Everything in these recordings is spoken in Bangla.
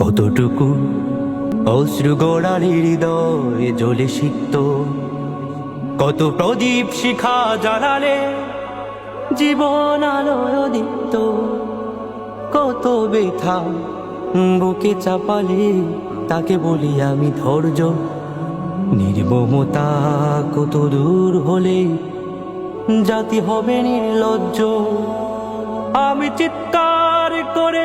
কতটুকু? অশ্রু গোড়ালি হৃদয় জ্বলে সিক্ত। কত প্রদীপ শিখা জ্বালালে জীবন আলোয় দীপ্ত কত ব্যথা বুকে চাপালে তাকে বলি আমি ধৈর্য। নির্মমতা কত দূর হলে জাতি হবে নির্লজ্জ। আমি চিৎকার করে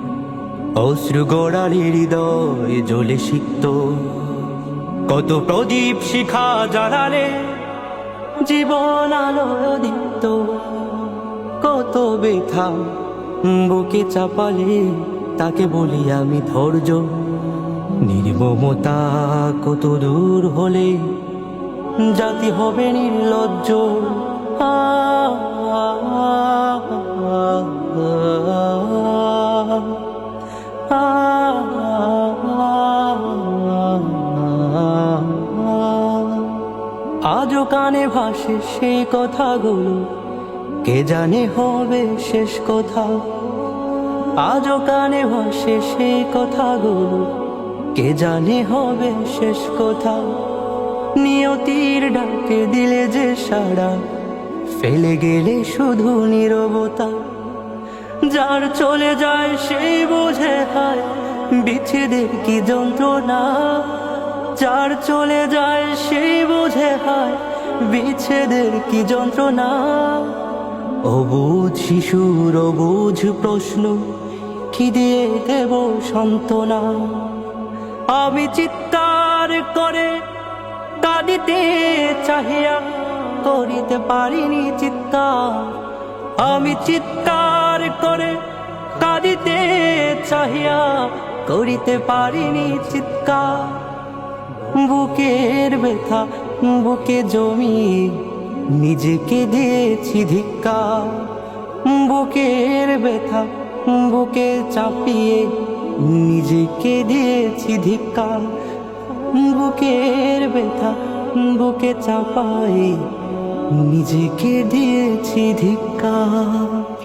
অশ্রু গোড়ালি হৃদয় জ্বলে সিক্ত। কত প্রদীপ শিখা জ্বালালে জীবন আলোয় দীপ্ত। কত ব্যথা বুকে চাপালে তাকে বলি আমি ধৈর্য। নির্মমতা কত দূর হলে জাতি হবে নির্লজ্জ। আ, আজও কানে ভাসে সেই কথাগুলো। কে জানে হবে শেষ কথা? আজও কানে ভাসে সেই কথাগুলো। কে জানে হবে শেষ কথা? নিয়তির ডাকে দিলে যে সারা ফেলে গেলে শুধু নীরবতা। যার চলে যায় সেই বুঝে হয়, বিচ্ছেদের কি যন্ত্রণা? যার চলে যায়, সেই বুঝে হয়, বিচ্ছেদের কি যন্ত্রণা? অবুঝ শিশুর অবুঝ প্রশ্ন, কি দিয়ে দেব সান্ত্বনা? আমি চিৎকার করে কাঁদিতে চাহিয়া করিতে পারিনি চিৎকার। আমি চিৎকার করে কাঁদিতে চাহিয়া করিতে পারিনি চিৎকার। বুকের ব্যথা, বুকে জমি, নিজেকে দিয়েছি ধিক্কার বুকের ব্যথা, বুকে চাপিয়ে নিজেকে দিয়েছি ধিক্কার বুকের ব্যথা, বুকে চাপাই নিজেকে দিয়েছি ধিক্কার